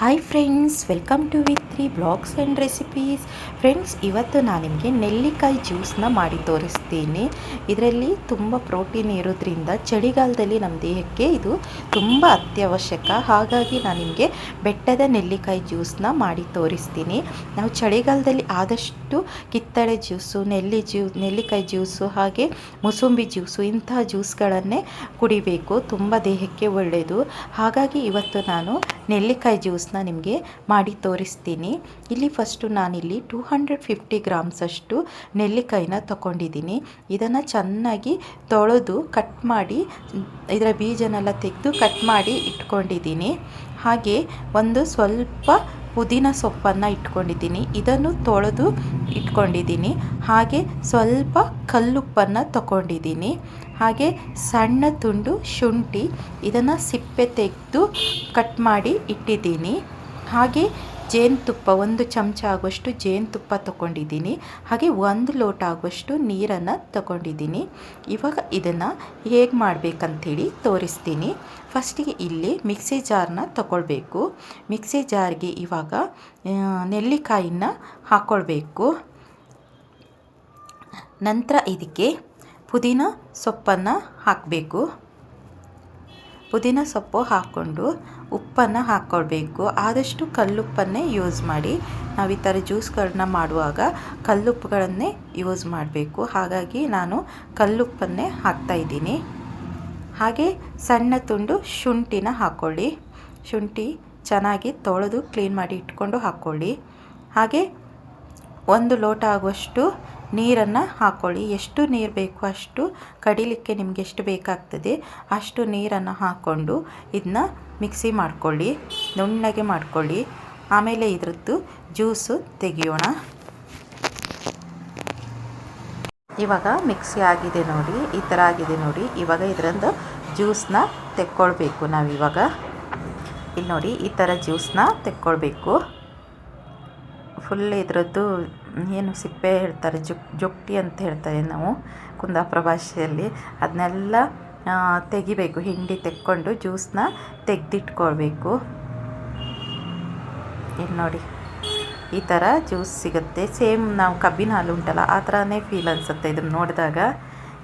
Hi friends welcome to with three blogs and recipes friends ಇವತ್ತು ನಾನು ನಿಮಗೆ ನೆಲ್ಲಿಕಾಯಿ ಜ್ಯೂಸನ್ನ ಮಾಡಿ ತೋರಿಸ್ತೀನಿ. ಇದರಲ್ಲಿ ತುಂಬ ಪ್ರೋಟೀನ್ ಇರೋದ್ರಿಂದ ಚಳಿಗಾಲದಲ್ಲಿ ನಮ್ಮ ದೇಹಕ್ಕೆ ಇದು ತುಂಬ ಅತ್ಯವಶ್ಯಕ. ಹಾಗಾಗಿ ನಾನು ನಿಮಗೆ ಬೆಟ್ಟದ ನೆಲ್ಲಿಕಾಯಿ ಜ್ಯೂಸನ್ನ ಮಾಡಿ ತೋರಿಸ್ತೀನಿ. ನಾವು ಚಳಿಗಾಲದಲ್ಲಿ ಆದಷ್ಟು ಕಿತ್ತಳೆ ಜ್ಯೂಸು ನೆಲ್ಲಿ ಜ್ಯೂ ನೆಲ್ಲಿಕಾಯಿ ಜ್ಯೂಸು ಹಾಗೆ ಮೂಸಂಬಿ ಜ್ಯೂಸು ಇಂತಹ ಜ್ಯೂಸ್ಗಳನ್ನೇ ಕುಡಿಬೇಕು. ತುಂಬ ದೇಹಕ್ಕೆ ಒಳ್ಳೆಯದು ಹಾಗಾಗಿ ಇವತ್ತು ನಾನು ನೆಲ್ಲಿಕಾಯಿ ಜ್ಯೂಸ್ನ ನಿಮಗೆ ಮಾಡಿ ತೋರಿಸ್ತೀನಿ. ಇಲ್ಲಿ ಫಸ್ಟು ನಾನಿಲ್ಲಿ ಟೂ ಹಂಡ್ರೆಡ್ ಫಿಫ್ಟಿ ಗ್ರಾಮ್ಸಷ್ಟು ನೆಲ್ಲಿಕಾಯಿನ ತಗೊಂಡಿದ್ದೀನಿ ಇದನ್ನು ಚೆನ್ನಾಗಿ ತೊಳೆದು ಕಟ್ ಮಾಡಿ, ಇದರ ಬೀಜನೆಲ್ಲ ತೆಗೆದು ಕಟ್ ಮಾಡಿ ಇಟ್ಕೊಂಡಿದ್ದೀನಿ. ಹಾಗೆ ಒಂದು ಸ್ವಲ್ಪ ಪುದೀನ ಸೊಪ್ಪನ್ನು ಇಟ್ಕೊಂಡಿದ್ದೀನಿ. ಇದನ್ನು ತೊಳೆದು ಇಟ್ಕೊಂಡಿದ್ದೀನಿ. ಹಾಗೆ ಸ್ವಲ್ಪ ಕಲ್ಲುಪ್ಪನ್ನು ತಗೊಂಡಿದ್ದೀನಿ. ಹಾಗೆ ಸಣ್ಣ ತುಂಡು ಶುಂಠಿ ಇದನ್ನು ಸಿಪ್ಪೆ ತೆಗೆದು ಕಟ್ ಮಾಡಿ ಇಟ್ಟಿದ್ದೀನಿ. ಹಾಗೆ ಜೇನುತುಪ್ಪ, ಒಂದು ಚಮಚ ಆಗುವಷ್ಟು ಜೇನುತುಪ್ಪ ತಗೊಂಡಿದ್ದೀನಿ. ಹಾಗೆ ಒಂದು ಲೋಟ ಆಗುವಷ್ಟು ನೀರನ್ನು ತಗೊಂಡಿದ್ದೀನಿ. ಇವಾಗ ಇದನ್ನು ಹೇಗೆ ಮಾಡಬೇಕಂಥೇಳಿ ತೋರಿಸ್ತೀನಿ. ಫಸ್ಟಿಗೆ ಇಲ್ಲಿ ಮಿಕ್ಸಿ ಜಾರನ್ನ ತಗೊಳ್ಬೇಕು. ಮಿಕ್ಸಿ ಜಾರ್ಗೆ ಇವಾಗ ನೆಲ್ಲಿಕಾಯಿನ ಹಾಕ್ಕೊಳ್ಬೇಕು ನಂತರ ಇದಕ್ಕೆ ಪುದೀನ ಸೊಪ್ಪನ್ನು ಹಾಕಬೇಕು. ಪುದೀನ ಸೊಪ್ಪು ಹಾಕ್ಕೊಂಡು ಉಪ್ಪನ್ನು ಹಾಕ್ಕೊಳ್ಬೇಕು. ಆದಷ್ಟು ಕಲ್ಲುಪ್ಪನ್ನೇ ಯೂಸ್ ಮಾಡಿ. ನಾವು ಈ ಥರ ಜ್ಯೂಸ್ಗಳನ್ನ ಮಾಡುವಾಗ ಕಲ್ಲುಪ್ಪುಗಳನ್ನೇ ಯೂಸ್ ಮಾಡಬೇಕು. ಹಾಗಾಗಿ ನಾನು ಕಲ್ಲುಪ್ಪನ್ನೇ ಹಾಕ್ತಾಯಿದ್ದೀನಿ ಹಾಗೆ ಸಣ್ಣ ತುಂಡು ಶುಂಠಿನ ಹಾಕ್ಕೊಳ್ಳಿ. ಶುಂಠಿ ಚೆನ್ನಾಗಿ ತೊಳೆದು ಕ್ಲೀನ್ ಮಾಡಿ ಇಟ್ಕೊಂಡು ಹಾಕ್ಕೊಳ್ಳಿ. ಹಾಗೆ ಒಂದು ಲೋಟ ಆಗುವಷ್ಟು ನೀರನ್ನು ಹಾಕ್ಕೊಳ್ಳಿ ಎಷ್ಟು ನೀರು ಬೇಕು ಅಷ್ಟು ಕಡಿಲಿಕ್ಕೆ ನಿಮಗೆ ಎಷ್ಟು ಬೇಕಾಗ್ತದೆ ಅಷ್ಟು ನೀರನ್ನು ಹಾಕ್ಕೊಂಡು ಇದನ್ನ ಮಿಕ್ಸಿ ಮಾಡ್ಕೊಳ್ಳಿ, ನುಣ್ಣಗೆ ಮಾಡ್ಕೊಳ್ಳಿ. ಆಮೇಲೆ ಇದರದ್ದು ಜ್ಯೂಸು ತೆಗಿಯೋಣ. ಇವಾಗ ಮಿಕ್ಸಿ ಆಗಿದೆ ನೋಡಿ, ಈ ಥರ ಆಗಿದೆ ನೋಡಿ. ಇವಾಗ ಇದರಿಂದ ಜ್ಯೂಸನ್ನ ತೆಕ್ಕೊಳ್ಬೇಕು ನಾವು ಇವಾಗ ಇಲ್ಲಿ ನೋಡಿ, ಈ ಥರ ಜ್ಯೂಸನ್ನ ತೆಕ್ಕೊಳ್ಬೇಕು. ಫುಲ್ ಇದರದ್ದು ಏನು ಸಿಪ್ಪೆ ಹೇಳ್ತಾರೆ, ಜುಕ್ ಜೊಕ್ಟಿ ಅಂತ ಹೇಳ್ತಾರೆ ನಾವು ಕುಂದಾಪುರ ಭಾಷೆಯಲ್ಲಿ. ಅದನ್ನೆಲ್ಲ ತೆಗಿಬೇಕು, ಹಿಂಡಿ ತೆಕ್ಕೊಂಡು ಜ್ಯೂಸನ್ನ ತೆಗೆದಿಟ್ಕೊಳ್ಬೇಕು. ಇಲ್ಲಿ ನೋಡಿ, ಈ ಥರ ಜ್ಯೂಸ್ ಸಿಗುತ್ತೆ. ಸೇಮ್ ನಾವು ಕಬ್ಬಿನ ಹಾಲು ಉಂಟಲ್ಲ, ಆ ಥರನೇ ಫೀಲ್ ಅನಿಸುತ್ತೆ ಇದನ್ನು ನೋಡಿದಾಗ.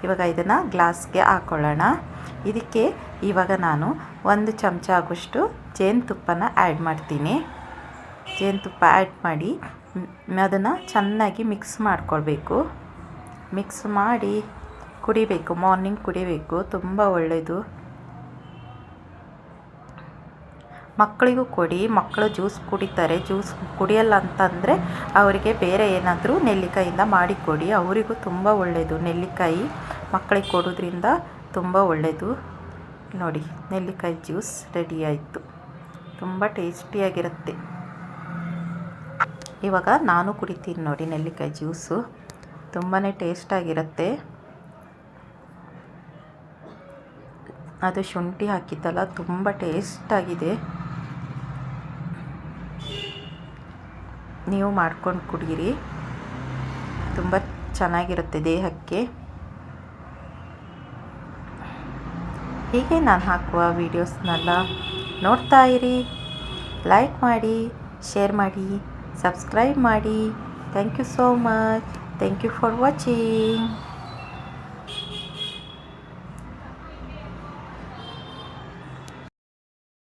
ಇವಾಗ ಇದನ್ನು ಗ್ಲಾಸ್ಗೆ ಹಾಕ್ಕೊಳ್ಳೋಣ ಇದಕ್ಕೆ ಇವಾಗ ನಾನು ಒಂದು ಚಮಚ ಆಗುವಷ್ಟು ಜೇನುತುಪ್ಪನ ಆ್ಯಡ್ ಮಾಡ್ತೀನಿ. ಜೇನುತುಪ್ಪ ಆ್ಯಡ್ ಮಾಡಿ ಅದನ್ನು ಚೆನ್ನಾಗಿ ಮಿಕ್ಸ್ ಮಾಡ್ಕೊಳ್ಬೇಕು. ಮಿಕ್ಸ್ ಮಾಡಿ ಕುಡಿಬೇಕು ಮಾರ್ನಿಂಗ್ ಕುಡಿಬೇಕು, ತುಂಬ ಒಳ್ಳೆಯದು ಮಕ್ಕಳಿಗೂ ಕೊಡಿ, ಮಕ್ಕಳು ಜ್ಯೂಸ್ ಕುಡಿತಾರೆ. ಜ್ಯೂಸ್ ಕುಡಿಯಲ್ಲ ಅಂತಂದರೆ ಅವರಿಗೆ ಬೇರೆ ಏನಾದರೂ ನೆಲ್ಲಿಕಾಯಿಂದ ಮಾಡಿಕೊಡಿ ಅವರಿಗೂ ತುಂಬ ಒಳ್ಳೆಯದು ನೆಲ್ಲಿಕಾಯಿ ಮಕ್ಕಳಿಗೆ ಕೊಡೋದ್ರಿಂದ ತುಂಬ ಒಳ್ಳೆಯದು ನೋಡಿ, ನೆಲ್ಲಿಕಾಯಿ ಜ್ಯೂಸ್ ರೆಡಿ ಆಯಿತು. ತುಂಬ ಟೇಸ್ಟಿಯಾಗಿರುತ್ತೆ ಇವಾಗ ನಾನು ಕುಡಿತೀನಿ ನೋಡಿ ನೆಲ್ಲಿಕಾಯಿ ಜ್ಯೂಸು. ತುಂಬಾ ಟೇಸ್ಟಾಗಿರುತ್ತೆ ಅದು ಶುಂಠಿ ಹಾಕಿದ್ದಲ್ಲ, ತುಂಬ ಟೇಸ್ಟಾಗಿದೆ ನೀವು ಮಾಡ್ಕೊಂಡು ಕುಡೀರಿ. ತುಂಬ ಚೆನ್ನಾಗಿರುತ್ತೆ ದೇಹಕ್ಕೆ. ಹೀಗೆ ನಾನು ಹಾಕುವ ವೀಡಿಯೋಸ್ನೆಲ್ಲ ನೋಡ್ತಾ ಇರಿ. ಲೈಕ್ ಮಾಡಿ ಶೇರ್ ಮಾಡಿ. ಸಬ್ಸ್ಕ್ರೈಬ್ ಮಾಡಿ thank you so much thank you for watching